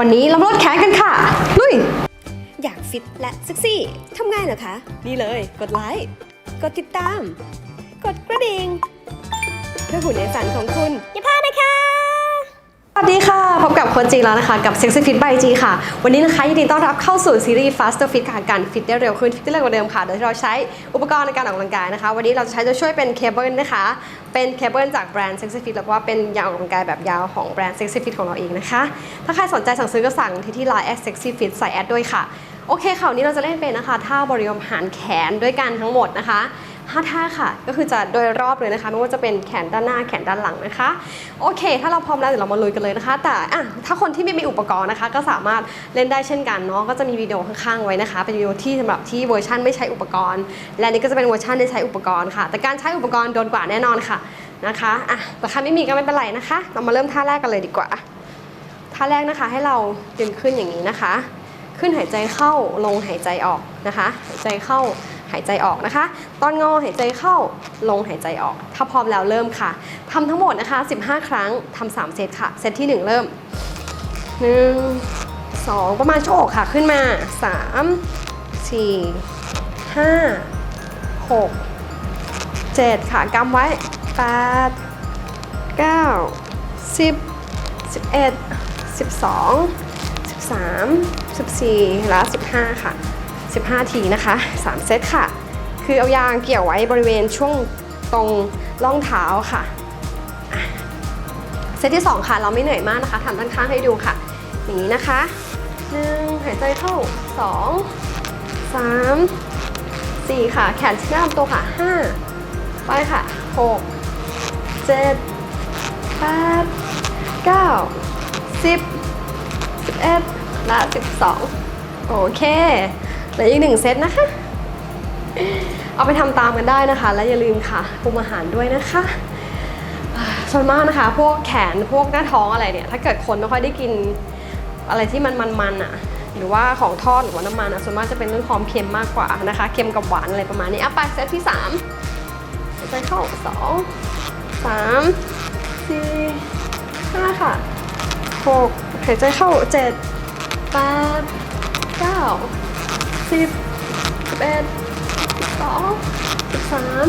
วันนี้เราลดแขนกันค่ะ ลุย อยากฟิตและเซ็กซี่ทำง่ายเหรอคะ นี่เลยกดไลค์กดติดตาม กดกระดิ่งเพื่อหุ่นในฝันของคุณ อย่าพลาดนะคะ สวัสดีค่ะ พบกับโคนจีแล้วนะคะ กับ Sexy Fit by G ค่ะ วันนี้นะคะยินดีต้อนรับเข้าสู่ซีรีส์ Faster Fit ค่ะการฟิตได้เร็วขึ้น ฟิตได้เร็วกว่าเดิมค่ะ โดยที่เราใช้อุปกรณ์ในการออกกำลังกายนะคะ วันนี้เราจะใช้ตัวช่วยเป็นเคเบิลนะคะ เป็นเคเบิลจากแบรนด์ Sexy Fit แล้วก็เป็นยางออกกำลังกายแบบยาวของแบรนด์ Sexy Fit ของเราเองนะคะ ถ้าใครสนใจสั่งซื้อก็สั่งที่ที่ Line at Sexy Fit ใส่แอดด้วยค่ะ โอเคค่ะวันนี้เราจะเล่นเป็นนะคะท่าบริกรรมหารแขนด้วยกันทั้งหมดนะคะ ห้าท่าค่ะ ก็คือจะโดยรอบเลยนะคะ ไม่ว่าจะเป็นแขนด้านหน้าแขนด้านหลังนะคะ โอเค ถ้าเราพร้อมแล้วเดี๋ยวเรามาลุยกันเลยนะคะ แต่อะถ้าคนที่ไม่มีอุปกรณ์นะคะ ก็สามารถเล่นได้เช่นกันเนาะก็จะมีวิดีโอข้างๆไว้นะคะ เป็นวิดีโอที่สำหรับที่เวอร์ชันไม่ใช้อุปกรณ์ และนี่ก็จะเป็นเวอร์ชันที่ใช้อุปกรณ์ค่ะ แต่การใช้อุปกรณ์โดนกว่าแน่นอนค่ะนะคะอะแต่ใครไม่มีก็ไม่เป็นไรนะคะ เรามาเริ่มท่าแรกกันเลยดีกว่าท่าแรกนะคะให้เรายืนขึ้นอย่างนี้นะคะ ขึ้นหายใจเข้าลงหายใจออกนะคะ หายใจเข้า หายใจออกนะคะ ตอนงอหายใจเข้าลงหายใจออก ถ้าพร้อมแล้วเริ่มค่ะทำทั้งหมดนะคะ 15 ครั้งทำ3เซตค่ะ เซตที่ 1 เริ่ม 1 2 ประมาณช่วงอกค่ะขึ้นมา 3 4 5 6 7 ค่ะกำไว้ 8 9 10 11 12 13 14 และ 15 ค่ะ 15 ทีนะคะ 3 เซตค่ะ คือเอายางเกี่ยวไว้บริเวณช่วงตรงร่องเท้าค่ะ เซตที่ 2 ค่ะ เราไม่เหนื่อยมากนะคะทำด้านข้างให้ดูค่ะ อย่างนี้นะคะ 1 หายใจเข้า 2 3 4 ค่ะ แขนชี้หน้าลำตัวค่ะ 5 ไปค่ะ 6 7 8 9 10 11และ 12 โอเค เหลืออีกหนึ่งเซตนะคะ เอาไปทำตามกันได้นะคะ และอย่าลืมค่ะปรุงอาหารด้วยนะคะส่วนมากนะคะ พวกแขนพวกหน้าท้องอะไรเนี่ยถ้าเกิดคนไม่ค่อยได้กินอะไรที่มันมันๆอะหรือว่าของทอดหรือว่าน้ำมันอะส่วนมากจะเป็นเรื่องความเค็มมากกว่านะคะเค็มกับหวานอะไรประมาณนี้อะไปเซตที่3หายใจเข้า2 3 4 5ค่ะหกหายใจเข้าเจ็ดแปดเก้า สิบสิบเอ็ดสิบสองสิบสาม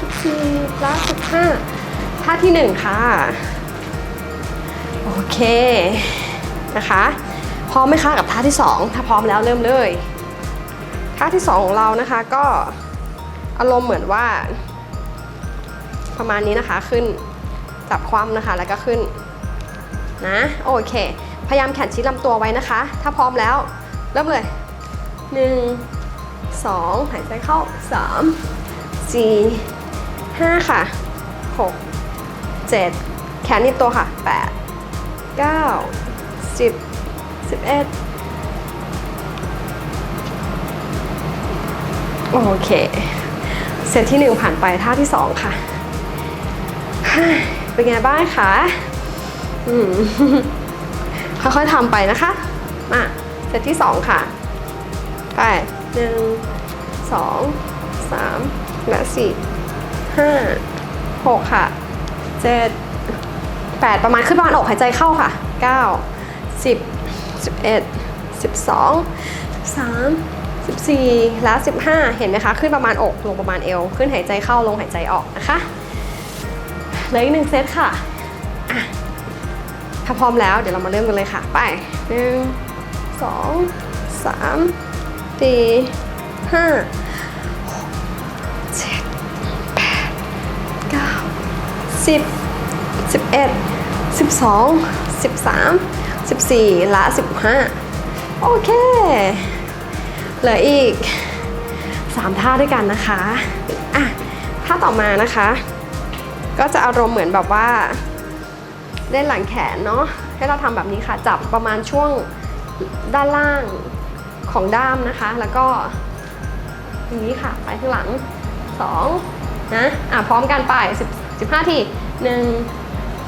สิบสี่และสิบห้าท่าที่หนึ่งค่ะ โอเคนะคะ พร้อมไหมคะกับท่าที่สองถ้าพร้อมแล้วเริ่มเลยท่าที่สองของเรานะคะก็อารมณ์เหมือนว่า ประมาณนี้นะคะขึ้นจับคว่ำนะคะแล้วก็ขึ้นนะโอเค พยายามแขนชิดลำตัวไว้นะคะ ถ้าพร้อมแล้ว เริ่มเลย หนึ่งสองหายใจเข้าสามสี่ห้าค่ะหกเจ็ดแขนนิดตัวค่ะแปดเก้าสิบสิบเอ็ดโอเค เซตที่หนึ่งผ่านไปท่าที่สองค่ะ เป็นไงบ้างคะค่อยๆทำไปนะคะมาเซตที่สองค่ะ ไปหนึ่งสองสามและสี่ห้าหกค่ะเจ็ดแปดประมาณขึ้นประมาณอกหายใจเข้าค่ะเก้าสิบสิบเอ็ดสิบสองสิบสามสิบสี่และสิบห้าเห็นไหมคะ ขึ้นประมาณอกลงประมาณเอว ขึ้นหายใจเข้าลงหายใจออกนะคะเหลืออีกหนึ่งเซตค่ะถ้าพร้อมแล้วเดี๋ยวเรามาเริ่มกันเลยค่ะ ไปหนึ่งสองสาม สี่ห้าหกเจ็ดแปดเก้าสิบสิบเอ็ดสิบสองสิบสามสิบสี่และสิบห้าโอเค เหลืออีกสามท่าด้วยกันนะคะอะท่าต่อมานะคะ ก็จะอารมณ์เหมือนแบบว่าเล่นหลังแขนเนาะให้เราทำแบบนี้ค่ะ จับประมาณช่วงด้านล่าง ของด้ามนะคะ แล้วก็อย่างนี้ค่ะ ไปข้างหลังสองนะ อะ พร้อมกันไป10 15 ทีหนึ่ง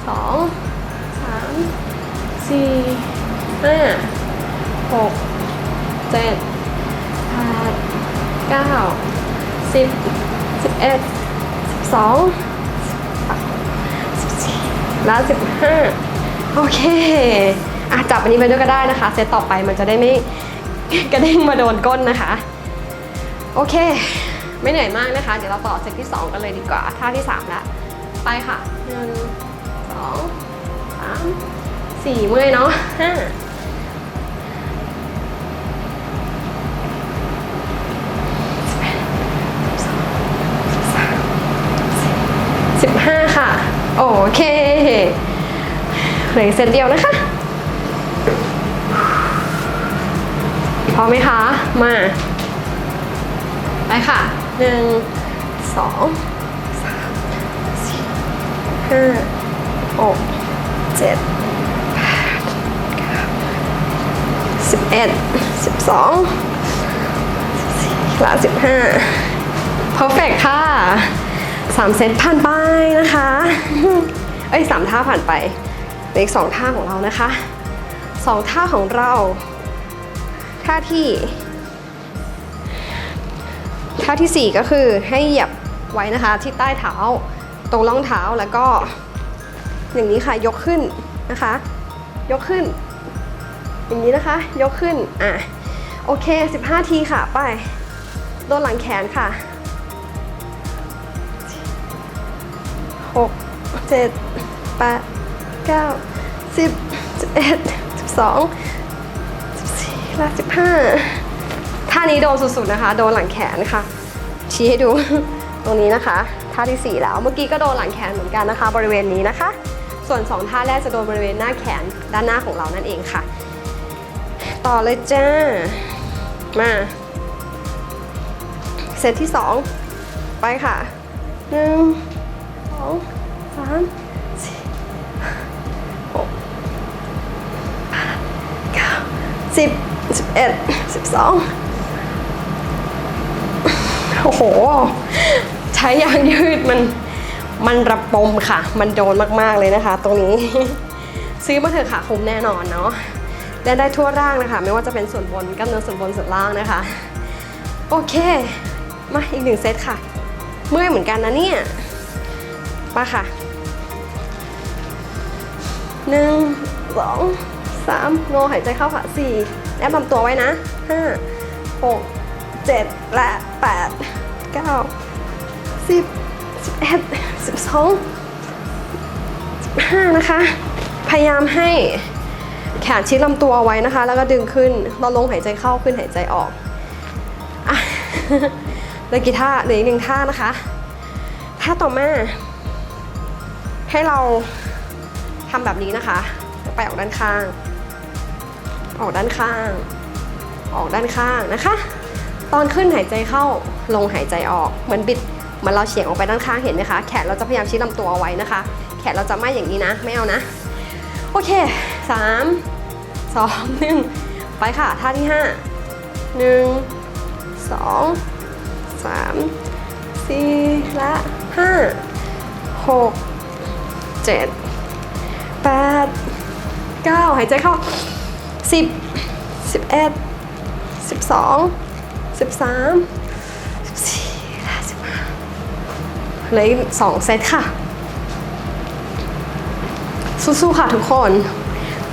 สองสามสี่ห้าหกเจ็ดแปดเก้าสิบสิบเอ็ดสิบสองและ15โอเค อะจับอันนี้ไปด้วยก็ได้นะคะ เซตต่อไปมันจะได้ไม่ กระเด้งมาโดนก้นนะคะ โอเค ไม่เหนื่อยมากนะคะ เดี๋ยวเราต่อเซตที่ 2 กันเลยดีกว่า ท่าที่ 3 แล้ว ไปค่ะหนึ่งสองสามสี่เมื่อยเนาะห้าสิบห้าค่ะ โอเคเหลือเซตเดียวนะคะ ร้อมไหมคะ มา ไปค่ะหนึ่งสองสามสี่ห้าหกเจ็ดแปดเก้าสิบเอ็ดสิบสองสิบสี่และสิบห้า perfect ค่ะสามเซตผ่านไปนะคะ เอ้ยสามท่าผ่านไปเหลืออีกสองท่าของเรานะคะสองท่าของเรา ท่าที่ ท่าทีสี่ 4 ก็คือให้เหยียบไว้นะคะที่ใต้เท้า ตรงร่องเท้าแล้วก็ อย่างนี้ค่ะยกขึ้นนะคะ ยกขึ้น อย่างนี้นะคะ ยกขึ้นอะโอเค 15 ทีค่ะ ไปโดนหลังแขนค่ะ 6 7 8 9 10 11 12 14และ15ท่านี้โดนสุดๆนะคะ โดนหลังแขนค่ะ ชี้ให้ดูตรงนี้นะคะ ท่าที่ 4 แล้ว เมื่อกี้ก็โดนหลังแขนเหมือนกันนะคะ บริเวณนี้นะคะ ส่วน 2 ท่าแรกจะโดนบริเวณหน้าแขนด้านหน้าของเรานั่นเองค่ะ ต่อเลยจ้า มาเซตที่ 2 ไปค่ะ 1 2 3 4 6เก้า สิบเอ็ดสิบสองโอ้โห ใช้ยางยืดมันมันระปมค่ะ มันโดนมากๆเลยนะคะ ตรงนี้ ซื้อมาเถอะค่ะคุ้มแน่นอนเนาะและได้ทั่วร่างนะคะ ไม่ว่าจะเป็นส่วนบนกล้ามเนื้อส่วนบนส่วนล่างนะคะ โอเค มาอีกหนึ่งเซตค่ะ เมื่อยเหมือนกันนะเนี่ยมาค่ะหนึ่งสองสามโนหายใจเข้าค่ะสี่ แอบลำตัวไว้นะห้าหกเจ็ดและแปดเก้าสิบสิบสองสิบห้านะคะ พยายามให้แขนชิดลำตัวไว้นะคะ แล้วก็ดึงขึ้นเราลงหายใจเข้าขึ้นหายใจออกอะเหลยกี่ท่าเหลืออีกหนึ่งท่านะคะ ท่าต่อมา ให้เราทำแบบนี้นะคะ ไปออกด้านข้าง ออกด้านข้าง ออกด้านข้างนะคะ ตอนขึ้นหายใจเข้าลงหายใจออกเหมือนบิดเหมือนเราเฉียงออกไปด้านข้างเห็นไหมคะแขนเราจะพยายามชี้ลำตัวเอาไว้นะคะ แขนเราจะไม่อย่างนี้นะ ไม่เอานะ โอเคสามสองหนึ่งไปค่ะท่าที่ห้าหนึ่งสองสามสี่และห้าหกเจ็ดแปดเก้าหายใจเข้า สิบสิบเอ็ดสิบสองสิบสามสิบสี่และสิบห้าเหลืออีกสองเซตค่ะ สู้ๆค่ะทุกคน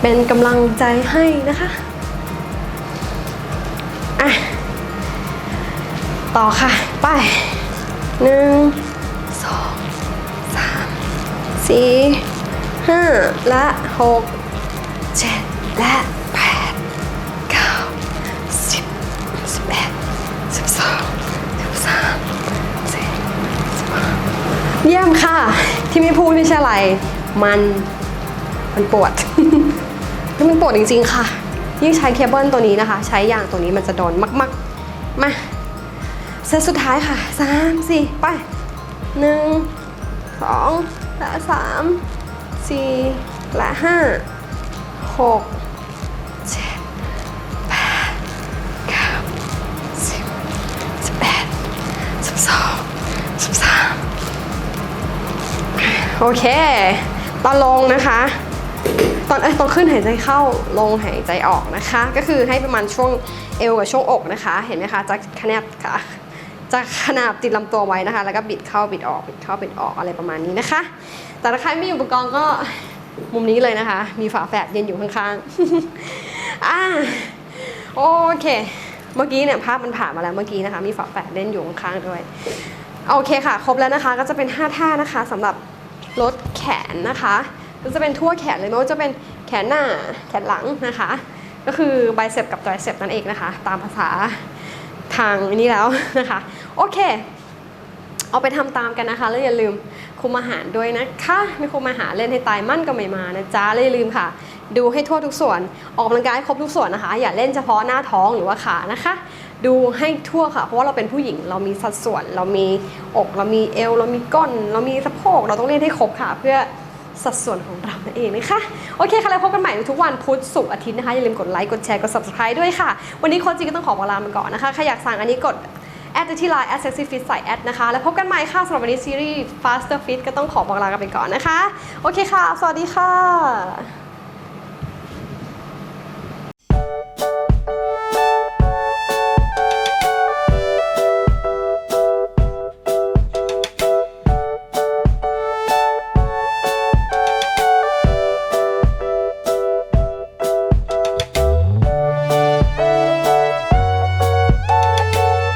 เป็นกำลังใจให้นะคะอะต่อค่ะ ไปหนึ่งสองสามสี่ห้าและหกเจ็ดและ เยี่ยมค่ะ ที่ไม่พูดไม่ใช่อะไร มันมันปวด มันปวดจริงๆค่ะ ยิ่งใช้เคเบิลตัวนี้นะคะ ใช้ยางตัวนี้มันจะโดนมากๆ มาเซตสุดท้ายค่ะสามสี่ไปหนึ่งสองและสามสี่และห้าหก โอเค ตอนลงนะคะ ตอนเอ้ตอนขึ้นหายใจเข้าลงหายใจออกนะคะ ก็คือให้ประมาณช่วงเอวกับช่วงอกนะคะ เห็นไหมคะจะขนาบค่ะจะขนาบติดลำตัวไว้นะคะ แล้วก็บิดเข้าบิดออกบิดเข้าบิดออกอะไรประมาณนี้นะคะ แต่ถ้าใครไม่มีอุปกรณ์ก็มุมนี้เลยนะคะ มีฝาแฝดเยืนอยู่ข้างๆอ่าโอเค เมื่อกี้เนี่ยภาพมันผ่านมาแล้วเมื่อกี้นะคะ มีฝาแฝดเล่นอยู่ข้างๆด้วย โอเคค่ะ ครบแล้วนะคะ ก็จะเป็น 5 ท่านะคะสำหรับ ลดแขนนะคะก็จะเป็นทั่วแขนเลยไม่ว่าจะเป็นแขนหน้าแขนหลังนะคะ ก็คือไบเซปกับไตรเซปนั่นเองนะคะ ตามภาษาทางนี้แล้วนะคะ โอเค เอาไปทำตามกันนะคะ แล้วอย่าลืมคุมอาหารด้วยนะคะไม่คุมอาหารเล่นให้ตายมั่นก็ไม่มานะจ๊ะแล้วอย่าลืมค่ะ ดูให้ทั่วทุกส่วนออกกำลังกายให้ครบทุกส่วนนะคะ อย่าเล่นเฉพาะหน้าท้องหรือว่าขานะคะ ดูให้ทั่วค่ะ เพราะว่าเราเป็นผู้หญิงเรามีสัดส่วน เรามีอกเรามีเอว เรามีก้น เรามีสะโพกเราต้องเล่นให้ครบค่ะ เพื่อสัดส่วนของเรานั่นเองนะคะโอเคค่ะแล้วพบกันใหม่ทุกวันพุธศุกร์อาทิตย์นะคะอย่าลืมกดไลค์กดแชร์กด subscribe ด้วยค่ะ วันนี้โค้ชจีก็ต้องขอเวลาไปก่อนนะคะใครอยากสั่งอันนี้กดแอดที่ไลน์ at sexy fit ใส่แอดนะคะ แล้วพบกันใหม่ค่ะสำหรับวันนี้ซีรีส์ faster fit ก็ต้องขอบอกลากันไปก่อนนะคะ โอเคค่ะ สวัสดีค่ะ